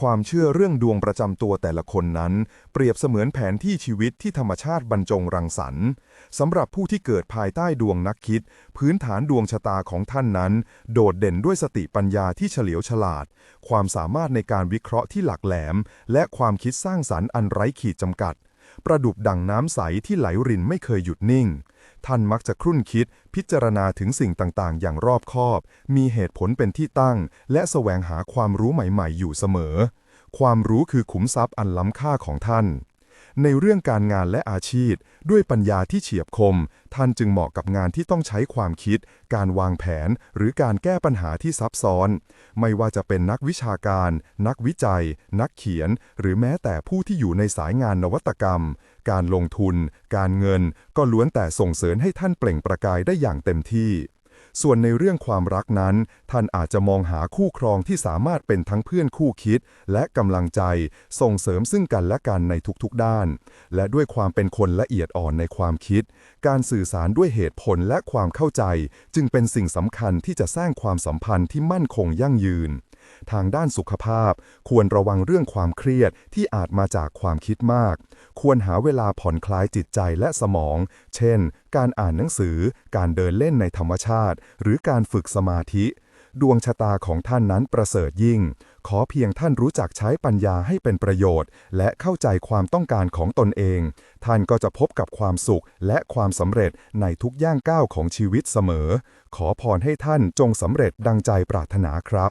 ความเชื่อเรื่องดวงประจำตัวแต่ละคนนั้น เปรียบเสมือนแผนที่ชีวิตที่ธรรมชาติบรรจงรังสรรค์สำหรับผู้ที่เกิดภายใต้ดวงนักคิด พื้นฐานดวงชะตาของท่านนั้น โดดเด่นด้วยสติปัญญาที่เฉลียวฉลาด ความสามารถในการวิเคราะห์ที่หลักแหลม และความคิดสร้างสรรค์อันไร้ขีดจำกัด ประดุบดังน้ำใสที่ไหลรินไม่เคยหยุดนิ่ง ท่านมักจะครุ่นคิดพิจารณาถึงสิ่งต่างๆ อย่างรอบคอบ มีเหตุผลเป็นที่ตั้ง และแสวงหาความรู้ใหม่ๆ อยู่เสมอ ความรู้คือขุมทรัพย์อันล้ำค่าของท่าน ในเรื่องการงานและอาชีพ ด้วยปัญญาที่เฉียบคม ท่านจึงเหมาะกับงานที่ต้องใช้ความคิด การวางแผน หรือการแก้ปัญหาที่ซับซ้อน ไม่ว่าจะเป็นนักวิชาการ นักวิจัย นักเขียน หรือแม้แต่ผู้ที่อยู่ในสายงานนวัตกรรม การลงทุน การเงิน ก็ล้วนแต่ส่งเสริมให้ท่านเปล่งประกายได้อย่างเต็มที่ ส่วนในเรื่องความรักนั้น ท่านอาจจะมองหาคู่ครองที่สามารถเป็นทั้งเพื่อนคู่คิด และกำลังใจ ส่งเสริมซึ่งกันและกันในทุกๆด้าน และด้วยความเป็นคนละเอียดอ่อนในความคิด การสื่อสารด้วยเหตุผลและความเข้าใจ จึงเป็นสิ่งสำคัญที่จะสร้างความสัมพันธ์ที่มั่นคงยั่งยืน ทางด้านสุขภาพ ควรระวังเรื่องความเครียดที่อาจมาจากความคิดมาก ควรหาเวลาผ่อนคลายจิตใจและสมอง เช่น การอ่านหนังสือ การเดินเล่นในธรรมชาติ หรือการฝึกสมาธิ ดวงชะตาของท่านนั้นประเสริฐยิ่ง ขอเพียงท่านรู้จักใช้ปัญญาให้เป็นประโยชน์ และเข้าใจความต้องการของตนเอง ท่านก็จะพบกับความสุขและความสำเร็จในทุกย่างก้าวของชีวิตเสมอ ขอพรให้ท่านจงสำเร็จดังใจปรารถนาครับ